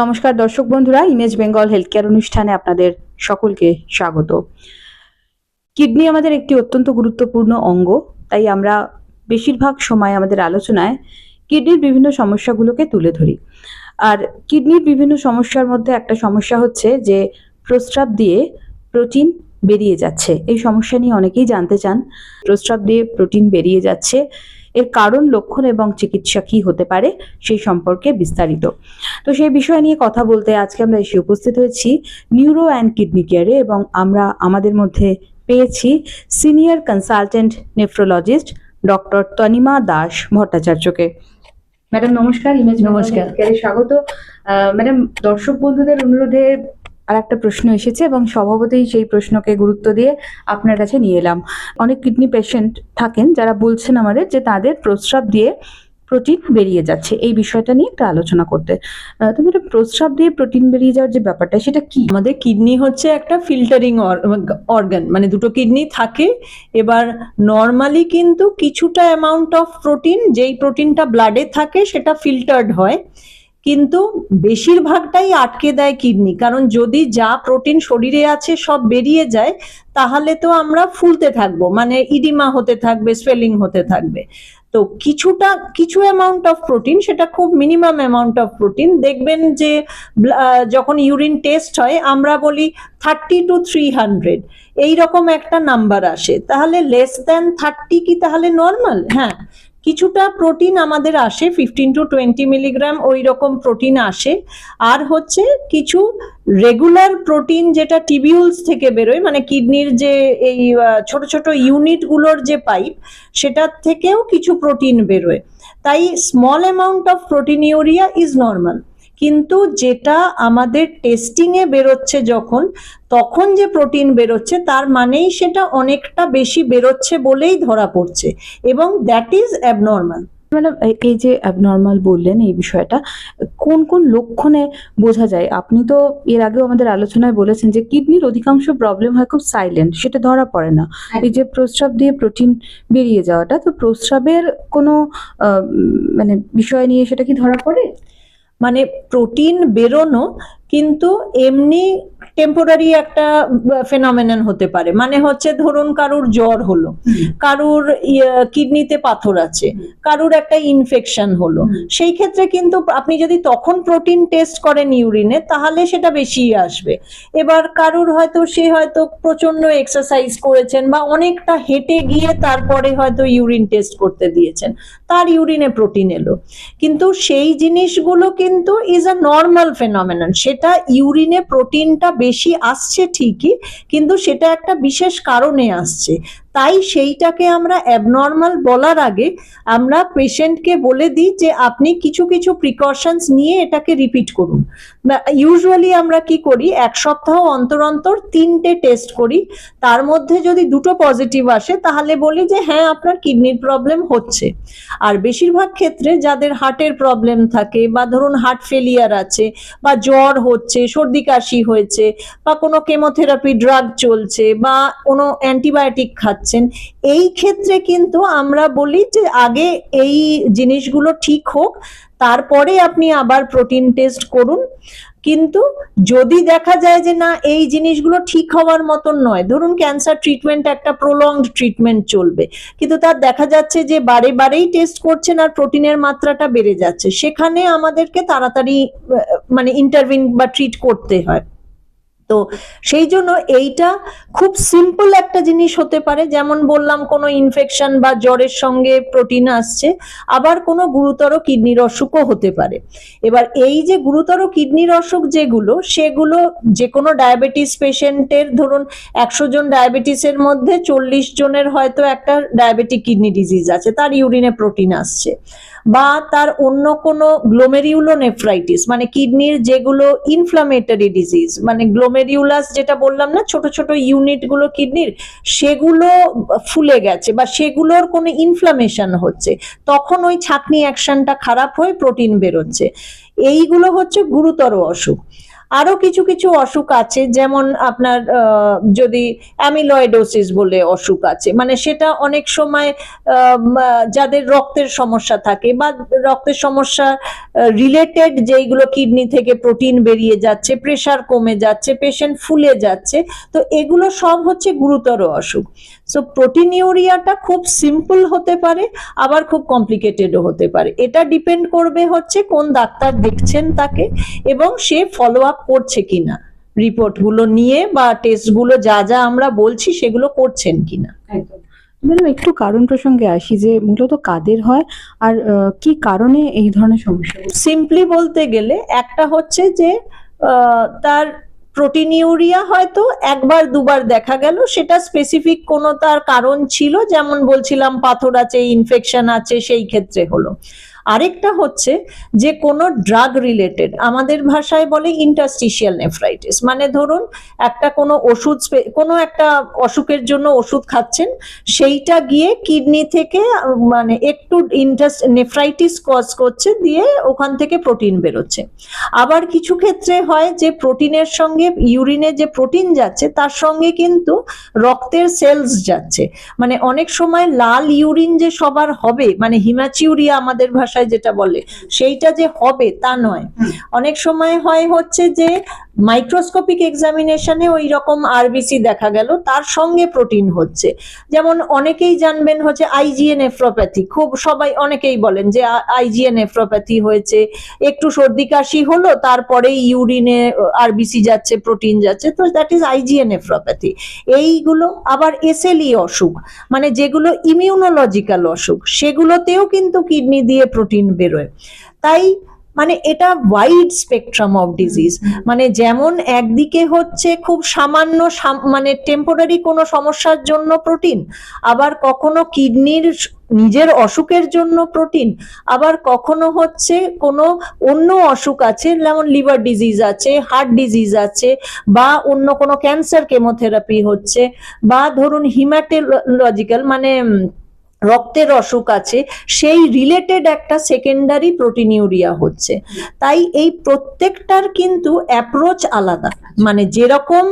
নমস্কার দর্শক বন্ধুরা ইমেজ বেঙ্গল হেলথ কেয়ার অনুষ্ঠানে আপনাদের সকলকে স্বাগত। কিডনি আমাদের একটি অত্যন্ত গুরুত্বপূর্ণ অঙ্গ, তাই আমরা বেশিরভাগ সময় আমাদের আলোচনায় কিডনির বিভিন্ন সমস্যাগুলোকে তুলে ধরি। আর কিডনির বিভিন্ন সমস্যার মধ্যে একটা সমস্যা হচ্ছে যে, প্রস্রাব দিয়ে প্রোটিন বেরিয়ে যাচ্ছে। এই সমস্যা নিয়ে অনেকেই জানতে চান। প্রস্রাব দিয়ে প্রোটিন বেরিয়ে যাচ্ছে। এর কারণ লক্ষণ এবং চিকিৎসা কী হতে পারে সেই সম্পর্কে বিস্তারিত। তো সেই বিষয় নিয়ে কথা বলতে আজকে আমরা এসে উপস্থিত হয়েছি নিউরো অ্যান্ড কিডনি কেয়ারে এবং আমরা আমাদের মধ্যে পেয়েছি senior consultant nephrologist doctor Tanima Das ভট্টাচার্যকে। Madam নমস্কার ইমেজ নমস্কার। স্বাগত। ম্যাডাম দর্শক বন্ধুদের অনুরোধে আর একটা প্রশ্ন এসেছে এবং স্বভাবতই সেই প্রশ্নকে গুরুত্ব দিয়ে আপনার কাছে নিয়ে এলাম। অনেক কিডনি পেশেন্ট থাকেন যারা বলছেন আমাদের যে তাদের প্রস্রাব দিয়ে প্রোটিন বেরিয়ে যাচ্ছে। এই বিষয়টা নিয়ে একটা আলোচনা করতে। তুমি ম্যাডাম প্রস্রাব দিয়ে প্রোটিন বেরিয়ে যাওয়ার যে ব্যাপারটা, সেটা কি? আমাদের কিডনি হচ্ছে একটা ফিল্টারিং অর্গান মানে দুটো কিডনি থাকে। এবার নর্মালি কিন্তু কিছুটা অ্যামাউন্ট অফ প্রোটিন যেই প্রোটিনটা ব্লাডে থাকে, সেটা ফিল্টার্ড হয়। কিন্তু বেশিরভাগটাই আটকে দেয় কিডনি। কারণ যদি যা প্রোটিন শরীরে আছে সব বেরিয়ে যায়, তাহলে তো আমরা ফুলতে থাকব মানে ইডিমা হতে থাকবে স্পেলিং হতে থাকবে। তো কিছুটা, কিছু অ্যামাউন্ট অফ প্রোটিন সেটা খুব মিনিমাম অ্যামাউন্ট অফ প্রোটিন দেখবেন যে যখন ইউরিন টেস্ট হয়, আমরা বলি থার্টি টু থ্রি হান্ড্রেড এইরকম একটা নাম্বার আসে। তাহলে লেস দ্যান থার্টি কি তাহলে নর্মাল হ্যাঁ। কিছুটা প্রোটিন আমাদের আসে ফিফটিন টু টোয়েন্টি মিলিগ্রাম ওই রকম প্রোটিন আসে। আর হচ্ছে কিছু রেগুলার প্রোটিন যেটা টিবিউলস থেকে বেরোয় মানে কিডনির যে এই ছোট ছোট ইউনিটগুলোর যে পাইপ সেটার থেকেও কিছু প্রোটিন বেরোয়। তাই small amount of protein urea is normal কিন্তু যেটা আমাদের টেস্টিং এ বেরোচ্ছে যখন তখন যে প্রোটিন বেরোচ্ছে তার মানেই সেটা অনেকটা বেশি বেরোচ্ছে বলেই ধরা পড়ছে। এবং দ্যাট ইজ অ্যাবনর্মাল ম্যাডাম এই- এই যে অ্যাবনর্মাল বললেন এই বিষয়টা কোন কোন লক্ষণে বোঝা যায়? আপনি তো এর আগেও আমাদের আলোচনায় বলেছেন যে কিডনির অধিকাংশ প্রবলেম হয় খুব সাইলেন্ট সেটা ধরা পড়ে না। এই যে প্রস্রাব দিয়ে প্রোটিন বেরিয়ে যাওয়াটা তো প্রস্রাবের কোনো মানে বিষয় নিয়ে সেটা কি ধরা পড়ে? মানে প্রোটিন বেরোনো কিন্তু এমনি টেম্পোরারি একটা ফেনমেনন হতে পারে। মানে হচ্ছে ধরুন কারুর জ্বর হলো কারুর কিডনিতে পাথর আছে কারুর একটা ইনফেকশন হলো। সেই ক্ষেত্রে কিন্তু আপনি যদি তখন প্রোটিন টেস্ট করেন ইউরিনে তাহলে সেটা বেশি আসবে। এবার কারুর হয়তো সে হয়তো প্রচণ্ড এক্সারসাইজ করেছেন বা অনেকটা হেঁটে গিয়ে তারপরে হয়তো ইউরিন টেস্ট করতে দিয়েছেন। তার ইউরিনে প্রোটিন এলো। কিন্তু সেই জিনিসগুলো কিন্তু ইজ আ নর্মাল ফেনমেনন সেটা ইউরিনে প্রোটিনটা বেশি আসছে ঠিকই, কিন্তু সেটা একটা বিশেষ কারণে আসছে। তাই সেইটাকে আমরা অ্যাবনর্মাল বলার আগে আমরা পেশেন্টকে বলে দিই যে আপনি কিছু কিছু প্রিকশনস নিয়ে এটাকে রিপিট করুন। ইউজুয়ালি আমরা কি করি? এক সপ্তাহ অন্তর অন্তর তিনটে টেস্ট করি। তার মধ্যে যদি দুটো পজিটিভ আসে, তাহলে বলি যে হ্যাঁ আপনার কিডনির প্রবলেম হচ্ছে। আর বেশিরভাগ ক্ষেত্রে যাদের হার্টের প্রবলেম থাকে বা ধরুন হার্ট ফেলিয়ার আছে বা জ্বর হচ্ছে, সর্দি কাশি হয়েছে বা কোনো কেমোথেরাপি ড্রাগ চলছে বা কোনো অ্যান্টিবায়োটিক খাচ্ছেন এই ক্ষেত্রে কিন্তু আমরা বলি যে আগে এই জিনিসগুলো ঠিক হোক, তারপরে আপনি আবার প্রোটিন টেস্ট করুন। কিন্তু যদি দেখা যায় যে না, এই জিনিসগুলো ঠিক হওয়ার মতন নয়, ধরুন ক্যান্সার ট্রিটমেন্ট একটা প্রলংড ট্রিটমেন্ট চলবে, কিন্তু তার দেখা যাচ্ছে যে বারে বারেই টেস্ট করছেন আর প্রোটিনের মাত্রাটা বেড়ে যাচ্ছে, সেখানে আমাদেরকে তাড়াতাড়ি মানে ইন্টারভিন বা ট্রিট করতে হয়। তো সেই জন্য এইটা খুব সিম্পল একটা জিনিস হতে পারে। যেমন বললাম, কোনো ইনফেকশন বা জ্বরের সঙ্গে প্রোটিন আসছে, আবার কোনো গুরুতর কিডনির অসুখও হতে পারে। এবার এই যে গুরুতর কিডনির অসুখ যেগুলো, সেগুলো যে কোনো ডায়াবেটিস পেশেন্টের ধরুন একশো জন ডায়াবেটিসের মধ্যে চল্লিশ জনের হয়তো একটা ডায়াবেটিক কিডনি ডিজিজ আছে, তার ইউরিনে প্রোটিন আসছে। বা তার অন্য কোনো গ্লোমেরিউলোনেফ্রাইটিস মানে কিডনির যেগুলো ইনফ্লামেটরি ডিজিজ মানে গ্লোমেরিউলাস যেটা বললাম না, ছোট ছোট ইউনিটগুলো কিডনির সেগুলো ফুলে গেছে বা সেগুলোর কোনো ইনফ্লামেশন হচ্ছে। তখন ওই ছাকনি অ্যাকশনটা খারাপ হয়ে প্রোটিন বেরোচ্ছে। এইগুলো হচ্ছে গুরুতর অসুখ। আরও কিছু কিছু অসুখ আছে, যেমন আপনার যদি অ্যামিলয়েডোসিস বলে অসুখ আছে মানে সেটা অনেক সময় যাদের রক্তের সমস্যা থাকে বা রক্তের সমস্যা রিলেটেড যেইগুলো কিডনি থেকে প্রোটিন বেরিয়ে যাচ্ছে প্রেশার কমে যাচ্ছে পেশেন্ট ফুলে যাচ্ছে, তো এগুলো সব হচ্ছে গুরুতর অসুখ। সো প্রোটিনিউরিয়াটা খুব সিম্পল হতে পারে আবার খুব কমপ্লিকেটেডও হতে পারে। এটা ডিপেন্ড করবে হচ্ছে কোন ডাক্তার দেখছেন তাকে এবং সে ফলো আপ করছে কিনা। রিপোর্টগুলো নিয়ে বা টেস্টগুলো যা যা আমরা বলছি সেগুলো করছেন কিনা। ম্যাডাম একটু কারণ প্রসঙ্গে আসি যে মূলত কাদের হয় আর কি কারণে এই ধরনের সমস্যা সিম্পলি বলতে গেলে একটা হচ্ছে যে তার প্রোটিনিউরিয়া হয়তো একবার, দুবার দেখা গেল। সেটা স্পেসিফিক কোনো তার কারণ ছিল, যেমন বলছিলাম পাথর আছে ইনফেকশন আছে, সেই ক্ষেত্রে হলো। আরেকটা হচ্ছে যে কোনো ড্রাগ রিলেটেড আমাদের ভাষায় বলে ইন্টারস্টিশিয়াল নেফ্রাইটিস মানে ধরুন একটা কোনো ওষুধ কোনো একটা অসুখের জন্য ওষুধ খাচ্ছেন, সেইটা গিয়ে কিডনি থেকে মানে একটু ইন্টারেস্ট নেফ্রাইটিস কজ করছে, দিয়ে ওখান থেকে প্রোটিন বেরোচ্ছে। আবার কিছু ক্ষেত্রে হয় যে প্রোটিনের সঙ্গে ইউরিনে যে প্রোটিন যাচ্ছে, তার সঙ্গে কিন্তু রক্তের সেলস যাচ্ছে। মানে অনেক সময় লাল ইউরিন যে সবার হবে মানে হিমাচিউরিয়া আমাদের ভাষায় যেটা বলে সেইটা যে হবে তা নয়। অনেক সময় হয় হচ্ছে যে মাইক্রোস্কোপিক এক্সামিনেশনে ওই রকম আরবিসি দেখা গেল, তার সঙ্গে প্রোটিন হচ্ছে। যেমন অনেকেই জানবেন হচ্ছে আইজিএ নেফ্রোপ্যাথি খুব সবাই অনেকেই বলেন যে আইজিএ নেফ্রোপ্যাথি হয়েছে, একটু সর্দি কাশি হলো তারপরে ইউরিনে আরবিসি যাচ্ছে প্রোটিন যাচ্ছে, তো দ্যাট ইজ আইজিএ নেফ্রোপ্যাথি এইগুলো আবার এসএলই অসুখ মানে যেগুলো ইমিউনোলজিক্যাল অসুখ, সেগুলোতেও কিন্তু কিডনি দিয়ে প্রোটিন বেরোয়। তাই মানে এটা ওয়াইড স্পেকট্রাম অফ ডিজিজ মানে যেমন একদিকে হচ্ছে খুব সামান্য সাম- মানে টেম্পোরারি কোনো সমস্যার জন্য প্রোটিন আবার কখনো কিডনির নিজের অসুখের জন্য প্রোটিন আবার কখনো হচ্ছে কোনো অন্য অসুখ আছে যেমন লিভার ডিজিজ আছে হার্ট ডিজিজ আছে বা অন্য কোনো ক্যান্সার কেমোথেরাপি হচ্ছে বা ধরুন হিমাটোলজিক্যাল মানে রক্তের অসুখ আছে, সেই রিলেটেড একটা সেকেন্ডারি প্রোটিনিউরিয়া হচ্ছে। তাই এই প্রত্যেকটার কিন্তু অ্যাপ্রোচ আলাদা। মানে যেরকম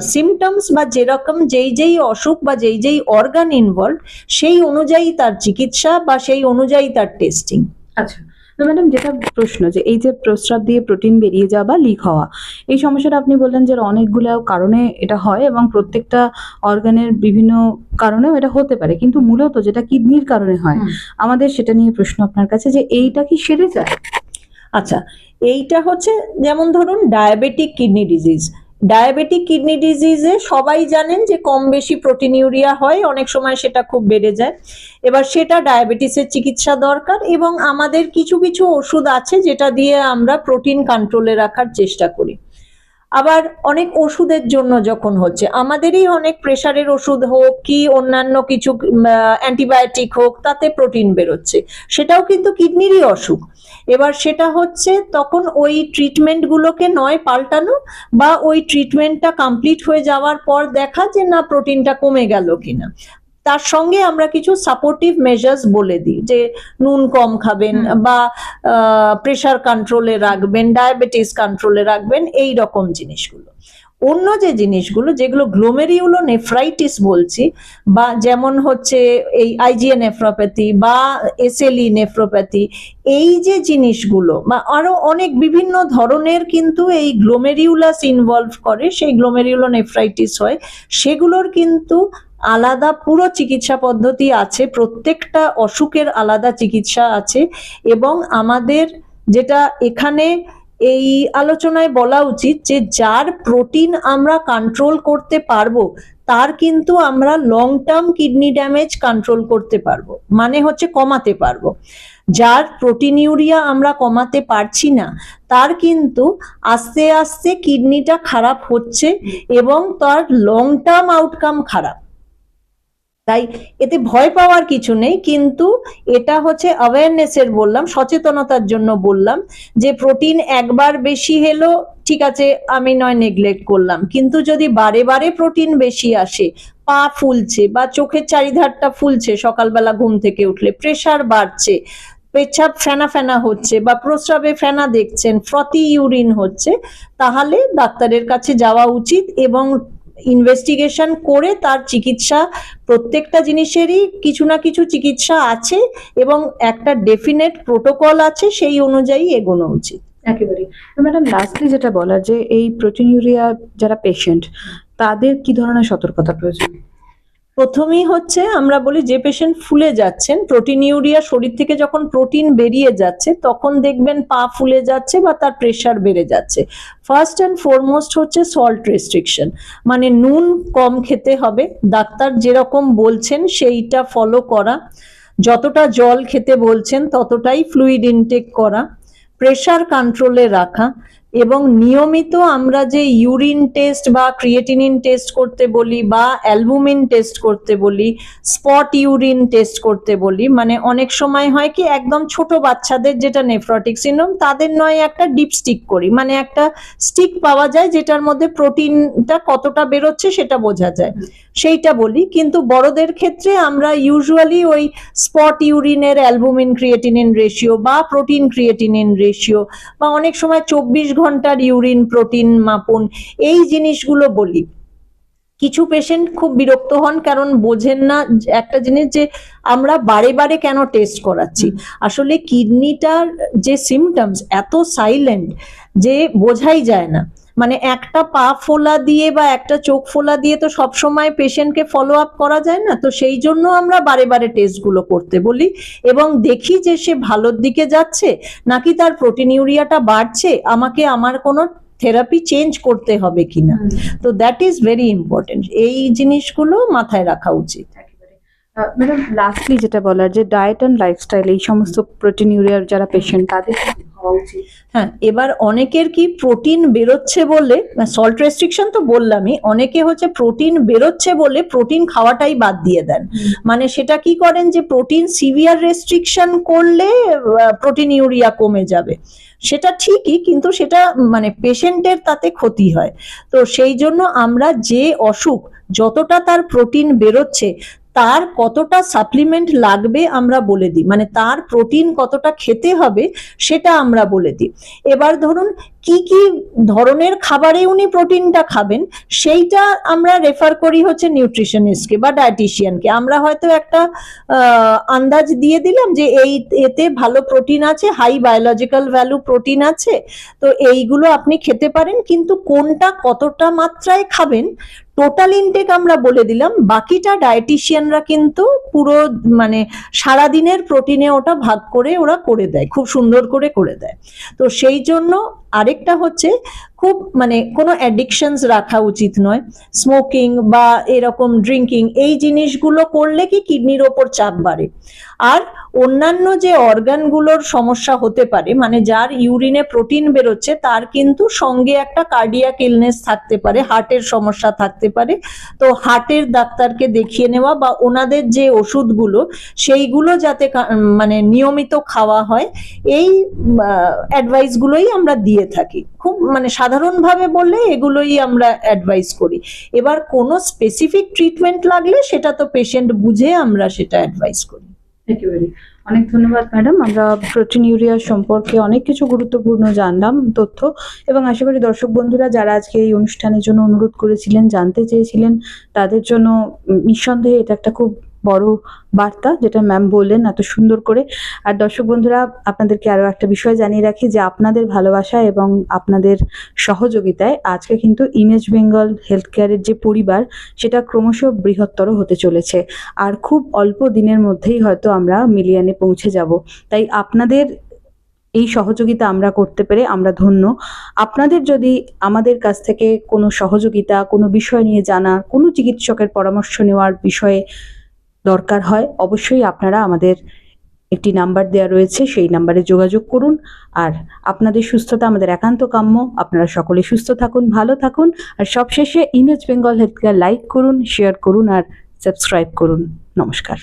সিমটমস বা যেরকম যেই যেই অসুখ বা যেই যেই অর্গান ইনভলভ সেই অনুযায়ী তার চিকিৎসা বা সেই অনুযায়ী তার টেস্টিং আচ্ছা। তো ম্যাডাম যেটা প্রশ্ন যে এই যে প্রস্রাব দিয়ে প্রোটিন বেরিয়ে যাওয়া বা লিক হওয়া এই সমস্যাটা আপনি বললেন যে অনেকগুলো কারণে এটা হয় এবং প্রত্যেকটা অর্গানের বিভিন্ন কারণেও এটা হতে পারে। কিন্তু মূলত যেটা কিডনির কারণে হয় আমাদের সেটা নিয়ে প্রশ্ন আপনার কাছে যে এইটা কি সেরে যায়? আচ্ছা এইটা হচ্ছে যেমন ধরুন diabetic kidney disease diabetic kidney ডিজিজে সবাই জানেন যে কম বেশি প্রোটিন ইউরিয়া হয়, অনেক সময় সেটা খুব বেড়ে যায়। এবার সেটা ডায়াবেটিসের চিকিৎসা দরকার এবং আমাদের কিছু কিছু ওষুধ আছে যেটা দিয়ে আমরা প্রোটিন কন্ট্রোলে রাখার চেষ্টা করি। আবার অনেক ওষুধের জন্য যখন হচ্ছে, আমাদেরই অনেক প্রেশারের ওষুধ হোক কি অন্যান্য কিছু অ্যান্টিবায়োটিক হোক, তাতে প্রোটিন বেরোচ্ছে। সেটাও কিন্তু কিডনিরই অসুখ। এবার সেটা হচ্ছে তখন ওই ট্রিটমেন্টগুলোকে নয়, পাল্টানো বা ওই ট্রিটমেন্টটা কমপ্লিট হয়ে যাওয়ার পর দেখা যে না, প্রোটিনটা কমে গেল কিনা। তার সঙ্গে আমরা কিছু সাপোর্টিভ মেজার্স বলে দিই যে নুন কম খাবেন বা প্রেশার কন্ট্রোলে রাখবেন ডায়াবেটিস কন্ট্রোলে রাখবেন এই রকম জিনিসগুলো। অন্য যে জিনিসগুলো যেগুলো গ্লোমেরিউলো নেফ্রাইটিস বলছি বা যেমন হচ্ছে এই আইজিএ নেফ্রোপ্যাথি বা এসএলই নেফ্রোপ্যাথি এই যে জিনিসগুলো বা আরও অনেক বিভিন্ন ধরনের কিন্তু এই গ্লোমেরিউলাস ইনভলভ করে সেই গ্লোমেরিউলো নেফ্রাইটিস হয় সেগুলোর কিন্তু আলাদা, পুরো চিকিৎসা পদ্ধতি আছে, প্রত্যেকটা অসুখের আলাদা চিকিৎসা আছে এবং আমাদের যেটা এখানে এই আলোচনায় বলা উচিত যে যার প্রোটিন আমরা কন্ট্রোল করতে পারব, তার কিন্তু আমরা long term kidney damage control করতে পারব মানে হচ্ছে কমাতে পারব। যার প্রোটিনিউরিয়া আমরা কমাতে পারছি না, তার কিন্তু আস্তে আস্তে কিডনিটা খারাপ হচ্ছে এবং তার লং টার্ম আউটকাম খারাপ। তাই এতে ভয় পাওয়ার কিছু নেই, কিন্তু এটা হচ্ছে অ্যাওয়ারনেসের বললাম, সচেতনতার জন্য বললাম যে প্রোটিন একবার বেশি হলো, ঠিক আছে, আমি নয় নেগলেক্ট করলাম। কিন্তু যদি বারে বারে প্রোটিন বেশি আসে, পা ফুলছে বা চোখের চারিধারটা ফুলছে, সকালবেলা ঘুম থেকে উঠলে প্রেসার বাড়ছে, পেচ্ছাপ ফেনা ফেনা হচ্ছে বা প্রস্রাবে ফেনা দেখছেন ফ্রতি ইউরিন হচ্ছে, তাহলে ডাক্তারের কাছে যাওয়া উচিত এবং ইনভেস্টিগেশন করে তার চিকিৎসা প্রত্যেকটা জিনিসেরই কিছু না কিছু চিকিৎসা আছে এবং একটা ডেফিনেট প্রোটোকল আছে, সেই অনুযায়ী এগোনো উচিত। একেবারে ম্যাডাম লাস্টলি যেটা বলার যে এই প্রোটিনিউরিয়া যারা পেশেন্ট তাদের কি ধরনের সতর্কতা প্রয়োজন? প্রথমেই হচ্ছে আমরা বলি যে পেশেন্ট ফুলে যাচ্ছেন প্রোটিন ইউরিয়া শরীর থেকে যখন প্রোটিন বেরিয়ে যাচ্ছে, তখন দেখবেন পা ফুলে যাচ্ছে বা তার প্রেশার বেড়ে যাচ্ছে। ফার্স্ট অ্যান্ড ফরমোস্ট হচ্ছে সল্ট রেস্ট্রিকশন মানে নুন কম খেতে হবে। ডাক্তার যেরকম বলছেন সেইটা ফলো করা। যতটা জল খেতে বলছেন ততটাই ফ্লুইড ইনটেক করা। প্রেশার কন্ট্রোলে রাখা। এবং নিয়মিত আমরা যে ইউরিন টেস্ট বা ক্রিয়েটিনিন টেস্ট করতে বলি বা অ্যালবুমিন টেস্ট করতে বলি স্পট ইউরিন টেস্ট করতে বলি মানে অনেক সময় হয় কি একদম ছোট বাচ্চাদের যেটা নেফ্রটিক সিনড্রোম তাদের নয় একটা ডিপ স্টিক করি মানে একটা স্টিক পাওয়া যায় যেটার মধ্যে প্রোটিনটা কতটা বেরোচ্ছে সেটা বোঝা যায়। সেইটা বলি, কিন্তু বড়দের ক্ষেত্রে আমরা ইউজুয়ালি ওই স্পট ইউরিনের অ্যালবুমিন ক্রিয়েটিনিন রেশিও বা প্রোটিন ক্রিয়েটিনিন রেশিও বা অনেক সময় চব্বিশ ঘণ্টার ইউরিন প্রোটিন মাপুন, এই জিনিসগুলো বলি। কিছু পেশেন্ট খুব বিরক্ত হন কারণ বোঝেন না একটা জিনিস যে আমরা বারে বারে কেন টেস্ট করাচ্ছি। আসলে কিডনিটার যে সিমটমস এত সাইলেন্ট যে বোঝাই যায় না। মানে একটা পা ফোলা দিয়ে বা একটা চোখ ফোলা দিয়ে তো সব সময় পেশেন্টকে ফলো আপ করা যায় না? তো সেই জন্য আমরা বারে বারে টেস্টগুলো করতে বলি এবং দেখি যে সে ভালোর দিকে যাচ্ছে নাকি তার প্রোটিনিউরিয়াটা বাড়ছে আমাকে আমার কোনো থেরাপি চেঞ্জ করতে হবে কিনা? তো দ্যাট ইজ ভেরি ইম্পর্টেন্ট এই জিনিসগুলো মাথায় রাখা উচিত। ম্যাডাম লাস্টলি যেটা বলার যে ডায়েট অ্যান্ড লাইফস্টাইল এই সমস্ত প্রোটিনিউরিয়ার যারা পেশেন্ট তাদের হ্যাঁ এবার অনেকের কি প্রোটিন বেরোচ্ছে বলে সল্ট রেস্ট্রিকশন তো বললামই অনেকে হচ্ছে প্রোটিন বেরোচ্ছে বলে প্রোটিন খাওয়াটাই বাদ দিয়ে দেন। মানে সেটা কি করেন যে প্রোটিন সিভিয়ার রেস্ট্রিকশন করলে প্রোটিন ইউরিয়া কমে যাবে। সেটা ঠিকই কিন্তু সেটা মানে পেশেন্টের তাতে ক্ষতি হয়। তো সেই জন্য আমরা যে অসুখ যতটা তার প্রোটিন বেরোচ্ছে তার কতটা সাপ্লিমেন্ট লাগবে আমরা বলে দিই। মানে তার প্রোটিন কতটা খেতে হবে সেটা আমরা বলে দিই। এবার ধরুন কি কি ধরনের খাবারে উনি প্রোটিনটা খাবেন, সেইটা আমরা রেফার করি হচ্ছে নিউট্রিশনিস্টকে বা ডায়েটিশিয়ানকে আমরা হয়তো একটা আন্দাজ দিয়ে দিলাম যে এই এতে ভালো প্রোটিন আছে হাই বায়োলজিক্যাল ভ্যালু প্রোটিন আছে, তো এইগুলো আপনি খেতে পারেন, কিন্তু কোনটা কতটা মাত্রায় খাবেন টোটাল ইনটেক আমরা বলে দিলাম। বাকিটা ডায়েটিশিয়ানরা কিন্তু পুরো মানে সারাদিনের প্রোটিনে ওটা ভাগ করে ওরা করে দেয়, খুব সুন্দর করে করে দেয়। তো সেই জন্য আরেকটা হচ্ছে খুব মানে কোনো অ্যাডিকশনস রাখা উচিত নয়। স্মোকিং বা এরকম ড্রিঙ্কিং এই জিনিসগুলো করলে কি কিডনির ওপর চাপ বাড়ে। আর অন্যান্য যে অর্গানগুলোর সমস্যা হতে পারে মানে যার ইউরিনে প্রোটিন বেরোচ্ছে, তার কিন্তু সঙ্গে একটা কার্ডিয়াক ইলনেস থাকতে পারে, হার্টের সমস্যা থাকতে পারে। তো হার্টের ডাক্তারকে দেখিয়ে নেওয়া বা ওনাদের যে ওষুধগুলো, সেইগুলো যাতে মানে নিয়মিত খাওয়া হয়, এই অ্যাডভাইসগুলোই আমরা দিয়ে থাকি। খুব মানে সাধারণভাবে বললে এগুলোই আমরা অ্যাডভাইস করি। এবার কোনো স্পেসিফিক ট্রিটমেন্ট লাগলে সেটা তো পেশেন্ট বুঝে আমরা সেটা অ্যাডভাইস করি। অনেক ধন্যবাদ ম্যাডাম আমরা প্রোটিন ইউরিয়া সম্পর্কে অনেক কিছু গুরুত্বপূর্ণ জানলাম, তথ্য, এবং আশা করি দর্শক বন্ধুরা যারা আজকে এই অনুষ্ঠানের জন্য অনুরোধ করেছিলেন, জানতে চেয়েছিলেন, তাদের জন্য নিঃসন্দেহে এটা একটা খুব বড় বার্তা যেটা ম্যাম বললেন এত সুন্দর করে। আর দর্শক বন্ধুরা, আপনাদেরকে আরও একটা বিষয় জানিয়ে রাখি যে আপনাদের ভালোবাসা এবং আপনাদের সহযোগিতায় আজকে কিন্তু ইমেজ বেঙ্গল হেলথ কেয়ারের যে পরিবার, সেটা ক্রমশ বৃহত্তর হতে চলেছে। আর খুব অল্প দিনের মধ্যেই হয়তো আমরা মিলিয়ানে পৌঁছে যাব। তাই আপনাদের এই সহযোগিতা আমরা করতে পেরে আমরা ধন্য। আপনাদের যদি আমাদের কাছ থেকে কোনো সহযোগিতা, কোনো বিষয় নিয়ে জানা কোনো চিকিৎসকের পরামর্শ নেওয়ার বিষয়ে দরকার হয়, অবশ্যই আপনারা আমাদের একটি নাম্বার দেওয়া রয়েছে, সেই নাম্বারে যোগাযোগ করুন। আর আপনাদের সুস্থতা, আমাদের একান্ত কাম্য। আপনারা সকলে সুস্থ থাকুন, ভালো থাকুন। আর সবশেষে Image Bengal Health Care like করুন, শেয়ার করুন, আর সাবস্ক্রাইব করুন। নমস্কার।